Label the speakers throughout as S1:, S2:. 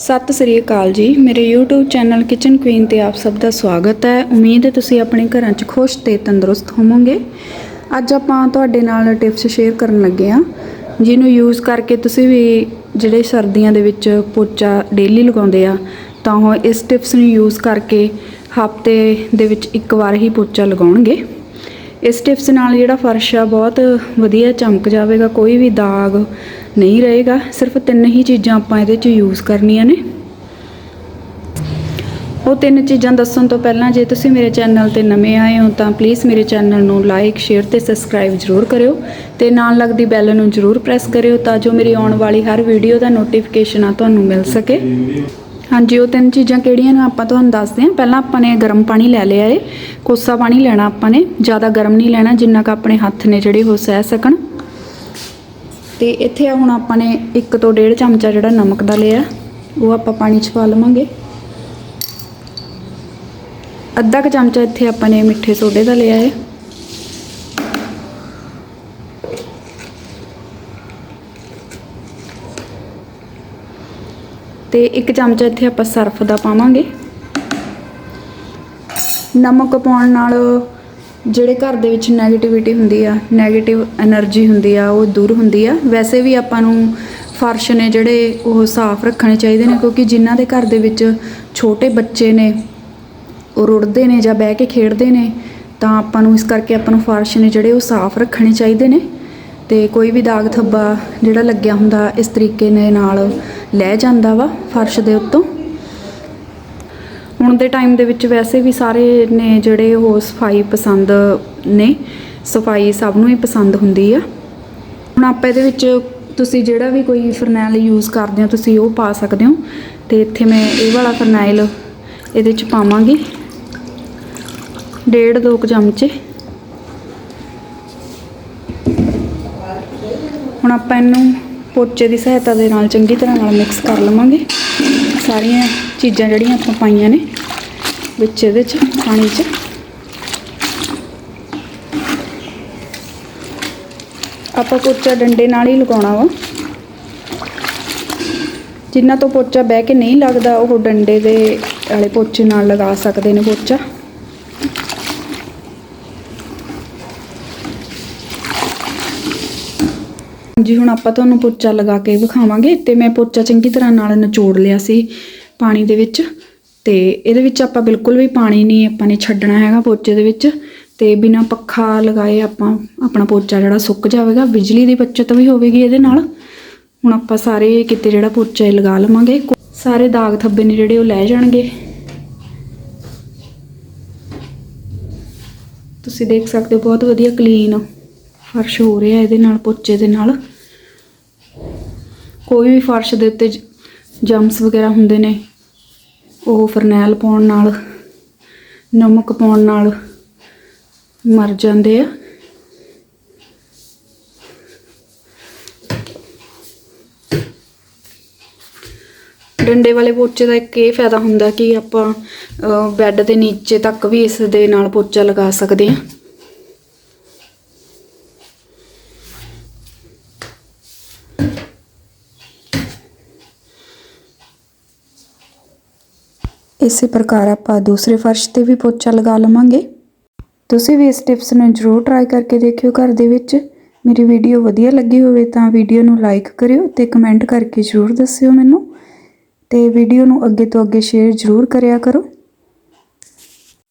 S1: ਸਤਿ ਸ੍ਰੀ ਅਕਾਲ ਜੀ। ਮੇਰੇ YouTube channel kitchen Queen ਤੇ ਆਪ ਸਭ ਦਾ ਸਵਾਗਤ ਹੈ। ਉਮੀਦ ਹੈ ਤੁਸੀਂ ਆਪਣੇ ਘਰਾਂ 'ਚ ਖੁਸ਼ ਤੇ ਤੰਦਰੁਸਤ ਹੋਵੋਗੇ। ਅੱਜ ਆਪਾਂ ਤੁਹਾਡੇ ਨਾਲ ਟਿਪਸ ਸ਼ੇਅਰ ਕਰਨ ਲੱਗੇ ਆ ਜਿਹਨੂੰ ਯੂਜ਼ ਕਰਕੇ ਤੁਸੀਂ ਵੀ ਜਿਹੜੇ ਸਰਦੀਆਂ ਦੇ ਵਿੱਚ ਪੋਚਾ ਡੇਲੀ ਲਗਾਉਂਦੇ ਆ, ਤਾਂ ਉਹ ਇਸ ਟਿਪਸ ਨੂੰ ਯੂਜ਼ ਕਰਕੇ ਹਫ਼ਤੇ ਦੇ ਵਿੱਚ ਇੱਕ ਵਾਰ ਹੀ ਪੋਚਾ ਲਗਾਉਣਗੇ। ਇਸ ਟਿਪਸ ਨਾਲ ਜਿਹੜਾ ਫਰਸ਼ ਆ, ਬਹੁਤ ਵਧੀਆ ਚਮਕ ਜਾਵੇਗਾ। ਕੋਈ ਵੀ ਦਾਗ ਨਹੀਂ ਰਹੇਗਾ, ਸਿਰਫ ਤਿੰਨ ਹੀ ਚੀਜ਼ਾਂ ਆਪਾਂ ਇਹਦੇ 'ਚ ਯੂਜ਼ ਕਰਨੀਆਂ ਨੇ। ਉਹ ਤਿੰਨ ਚੀਜ਼ਾਂ ਦੱਸਣ ਤੋਂ ਪਹਿਲਾਂ ਜੇ ਤੁਸੀਂ ਮੇਰੇ ਚੈਨਲ ਤੇ ਨਵੇਂ ਆਏ ਹੋ ਤਾਂ ਪਲੀਜ਼ ਮੇਰੇ ਚੈਨਲ ਨੂੰ ਲਾਈਕ ਸ਼ੇਅਰ ਤੇ ਸਬਸਕ੍ਰਾਈਬ ਜ਼ਰੂਰ ਕਰਿਓ ਤੇ ਨਾਲ ਲੱਗਦੀ ਬੈਲ ਨੂੰ ਜ਼ਰੂਰ ਪ੍ਰੈਸ ਕਰਿਓ ਤਾਂ ਜੋ ਮੇਰੀ ਆਉਣ ਵਾਲੀ ਹਰ ਵੀਡੀਓ ਦਾ ਨੋਟੀਫਿਕੇਸ਼ਨ ਆ ਤੁਹਾਨੂੰ ਮਿਲ ਸਕੇ। ਹਾਂਜੀ, ਉਹ ਤਿੰਨ ਚੀਜ਼ਾਂ ਕਿਹੜੀਆਂ ਨੇ ਆਪਾਂ ਤੁਹਾਨੂੰ ਦੱਸਦੇ ਹਾਂ। ਪਹਿਲਾਂ ਆਪਾਂ ਨੇ ਗਰਮ ਪਾਣੀ ਲੈ ਲਿਆ ਏ। ਕੋਸਾ ਪਾਣੀ ਲੈਣਾ ਆਪਾਂ ਨੇ। ਜ਼ਿਆਦਾ ਗਰਮ ਨਹੀਂ ਲੈਣਾ ਜਿੰਨਾ ਕੁ ਆਪਣੇ ਹੱਥ ਨੇ ਜਿਹੜੇ ਉਹ ਸਹਿ ਸਕਣ। ਤੇ ਇੱਥੇ ਆ ਹੁਣ ਆਪਾਂ ਨੇ 1 ਤੋਂ 1.5 ਚਮਚਾ ਜਿਹੜਾ ਨਮਕ ਦਾ ਲਿਆ। ਉਹ ਆਪਾਂ ਪਾਣੀ 'ਚ ਪਾ ਲਵਾਂਗੇ। ਅੱਧਾ ਕੁ ਚਮਚਾ ਇੱਥੇ ਆਪਾਂ ਨੇ ਮਿੱਠੇ ਸੋਡੇ ਦਾ ਲਿਆ ਹੈ। ਤੇ ਇੱਕ ਚਮਚਾ ਇੱਥੇ ਆਪਾਂ ਸਰਫ ਦਾ ਪਾਵਾਂਗੇ। ਨਮਕ ਪਾਉਣ ਨਾਲ ਜਿਹੜੇ ਘਰ ਦੇ ਵਿੱਚ 네ਗੇਟਿਵਿਟੀ ਹੁੰਦੀ ਆ 네ਗੇਟਿਵ એનર્ਜੀ ਹੁੰਦੀ ਆ, ਉਹ ਦੂਰ ਹੁੰਦੀ ਆ। ਵੈਸੇ ਵੀ ਆਪਾਂ ਨੂੰ ਫਰਸ਼ ਨੇ ਜਿਹੜੇ ਉਹ ਸਾਫ਼ ਰੱਖਣੇ ਚਾਹੀਦੇ ਨੇ, ਕਿਉਂਕਿ ਜਿਨ੍ਹਾਂ ਦੇ ਘਰ ਦੇ ਵਿੱਚ ਛੋਟੇ ਬੱਚੇ ਨੇ, ਉਹ ਰੁੜਦੇ ਨੇ ਜਾਂ ਬਹਿ ਕੇ ਖੇਡਦੇ ਨੇ, ਤਾਂ ਆਪਾਂ ਨੂੰ ਇਸ ਕਰਕੇ ਆਪਾਂ ਨੂੰ ਫਰਸ਼ ਨੇ ਜਿਹੜੇ ਉਹ ਸਾਫ਼ ਰੱਖਣੇ ਚਾਹੀਦੇ ਨੇ। ਤੇ ਕੋਈ ਵੀ ਦਾਗ ਥੱਬਾ ਜਿਹੜਾ ਲੱਗਿਆ ਹੁੰਦਾ, ਇਸ ਤਰੀਕੇ ਨੇ ਨਾਲ ਲੈ ਜਾਂਦਾ ਵਾ ਫਰਸ਼ ਦੇ ਉੱਤੋਂ। ਹੁਣ ਦੇ ਟਾਈਮ ਦੇ ਵਿੱਚ ਵੈਸੇ ਵੀ ਸਾਰੇ ਨੇ ਜਿਹੜੇ ਉਹ ਸਫ਼ਾਈ ਪਸੰਦ ਨੇ, ਸਫ਼ਾਈ ਸਭ ਨੂੰ ਹੀ ਪਸੰਦ ਹੁੰਦੀ ਆ। ਹੁਣ ਆਪਾਂ ਇਹਦੇ ਵਿੱਚ ਤੁਸੀਂ ਜਿਹੜਾ ਵੀ ਕੋਈ ਫਰਨੈਲ ਯੂਜ਼ ਕਰਦੇ ਹੋ, ਤੁਸੀਂ ਉਹ ਪਾ ਸਕਦੇ ਹੋ। ਤੇ ਇੱਥੇ ਮੈਂ ਇਹ ਵਾਲਾ ਫਰਨੈਲ ਇਹਦੇ ਚ ਪਾਵਾਂਗੀ। ਡੇਢ ਦੋ ਕੁ ਚਮਚੇ। ਹੁਣ ਆਪਾਂ ਇਹਨੂੰ ਪੋਚੇ ਦੀ ਸਹਾਇਤਾ ਦੇ ਨਾਲ ਚੰਗੀ ਤਰ੍ਹਾਂ ਨਾਲ ਮਿਕਸ ਕਰ ਲਵਾਂਗੇ। ਸਾਰੀਆਂ ਚੀਜ਼ਾਂ ਜਿਹੜੀਆਂ ਆਪਾਂ ਪਾਈਆਂ ਨੇ। ਵਿੱਚ, ਇਹਦੇ ਚ, ਪਾਣੀ 'ਚ। ਆਪਾਂ ਪੋਚਾ ਡੰਡੇ ਨਾਲ ਹੀ ਲਗਾਉਣਾ ਵਾ। ਜਿਨ੍ਹਾਂ ਤੋਂ ਪੋਚਾ ਬਹਿ ਕੇ ਨਹੀਂ ਲੱਗਦਾ, ਉਹ ਡੰਡੇ ਦੇ ਵਾਲੇ ਪੋਚੇ ਨਾਲ ਲਗਾ ਸਕਦੇ ਨੇ ਪੋਚਾ। ਜੀ ਹੁਣ ਆਪਾਂ ਤੁਹਾਨੂੰ ਪੋਚਾ ਲਗਾ ਕੇ ਵਿਖਾਵਾਂਗੇ ਤੇ ਮੈਂ ਪੋਚਾ ਚੰਗੀ ਤਰ੍ਹਾਂ ਨਾਲ ਨਿਚੋੜ ਲਿਆ ਸੀ ਪਾਣੀ ਦੇ ਵਿੱਚ। ਤੇ ਇਹਦੇ ਵਿੱਚ ਆਪਾਂ ਬਿਲਕੁਲ ਵੀ ਪਾਣੀ ਨਹੀਂ ਆਪਾਂ ਨੇ ਛੱਡਣਾ ਹੈਗਾ ਪੋਚੇ ਦੇ ਵਿੱਚ ਤੇ ਬਿਨਾ ਪੱਖਾ ਲਗਾਏ ਆਪਾਂ ਆਪਣਾ ਪੋਚਾ ਜਿਹੜਾ ਸੁੱਕ ਜਾਵੇਗਾ, ਬਿਜਲੀ ਦੀ ਬਚਤ ਵੀ ਹੋਵੇਗੀ ਇਹਦੇ ਨਾਲ। ਹੁਣ ਆਪਾਂ ਸਾਰੇ ਕਿਤੇ ਜਿਹੜਾ ਪੋਚਾ ਇਹ ਲਗਾ ਲਵਾਂਗੇ। ਸਾਰੇ ਦਾਗ ਥੱਬੇ ਨੇ ਜਿਹੜੇ ਉਹ ਲੈ ਜਾਣਗੇ। ਤੁਸੀਂ ਦੇਖ ਸਕਦੇ ਹੋ ਬਹੁਤ ਵਧੀਆ ਕਲੀਨ ਫਰਸ਼ ਹੋ ਰਿਹਾ ਇਹਦੇ ਨਾਲ, ਪੋਚੇ ਦੇ ਨਾਲ। ਕੋਈ ਵੀ ਫਰਸ਼ ਦੇ ਉੱਤੇ ਜਮਸ ਵਗੈਰਾ ਹੁੰਦੇ ਨੇ ਉਹ ਫਰਨੈਲ ਪਾਉਣ ਨਾਲ, ਨਮਕ ਪਾਉਣ ਨਾਲ ਮਰ ਜਾਂਦੇ ਆ। ਡੰਡੇ ਵਾਲੇ ਪੋਚੇ ਦਾ ਇੱਕ ਇਹ ਫਾਇਦਾ ਹੁੰਦਾ ਕਿ ਆਪਾਂ ਬੈੱਡ ਦੇ ਨੀਚੇ ਤੱਕ ਵੀ ਇਸ ਦੇ ਨਾਲ ਪੋਚਾ ਲਗਾ ਸਕਦੇ ਹਾਂ ਇਸੇ ਪ੍ਰਕਾਰ ਆਪਾਂ ਦੂਸਰੇ ਫਰਸ਼ ਤੇ ਵੀ ਪੋਚਾ ਲਗਾ ਲਵਾਂਗੇ। ਤੁਸੀਂ ਵੀ ਇਸ ਟਿਪਸ ਨੂੰ ਜ਼ਰੂਰ ਟਰਾਈ ਕਰਕੇ ਦੇਖਿਓ ਘਰ ਦੇ ਵਿੱਚ। ਮੇਰੀ ਵੀਡੀਓ ਵਧੀਆ ਲੱਗੀ ਹੋਵੇ ਤਾਂ ਵੀਡੀਓ ਨੂੰ ਲਾਈਕ ਕਰਿਓ ਤੇ ਕਮੈਂਟ ਕਰਕੇ ਜ਼ਰੂਰ ਦੱਸਿਓ ਮੈਨੂੰ। ਤੇ ਵੀਡੀਓ ਨੂੰ ਅੱਗੇ ਤੋਂ ਅੱਗੇ ਸ਼ੇਅਰ ਜ਼ਰੂਰ ਕਰਿਆ ਕਰੋ।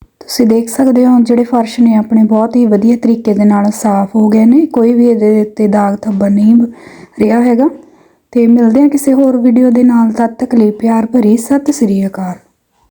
S1: ਤੁਸੀਂ ਦੇਖ ਸਕਦੇ ਹੋ ਜਿਹੜੇ ਫਰਸ਼ ਨੇ ਆਪਣੇ ਬਹੁਤ ਹੀ ਵਧੀਆ ਤਰੀਕੇ ਦੇ ਨਾਲ ਸਾਫ਼ ਹੋ ਗਏ ਨੇ। ਕੋਈ ਵੀ ਇਹਦੇ ਉੱਤੇ ਦਾਗ ਧੱਬਾ ਨਹੀਂ ਰਿਹਾ ਹੈਗਾ। ਤੇ ਮਿਲਦੇ ਹਾਂ ਕਿਸੇ ਹੋਰ ਵੀਡੀਓ ਦੇ ਨਾਲ। ਤਦ ਤੱਕ ਲਈ ਪਿਆਰ ਭਰੀ ਸਤਿ ਸ੍ਰੀ ਅਕਾਲ।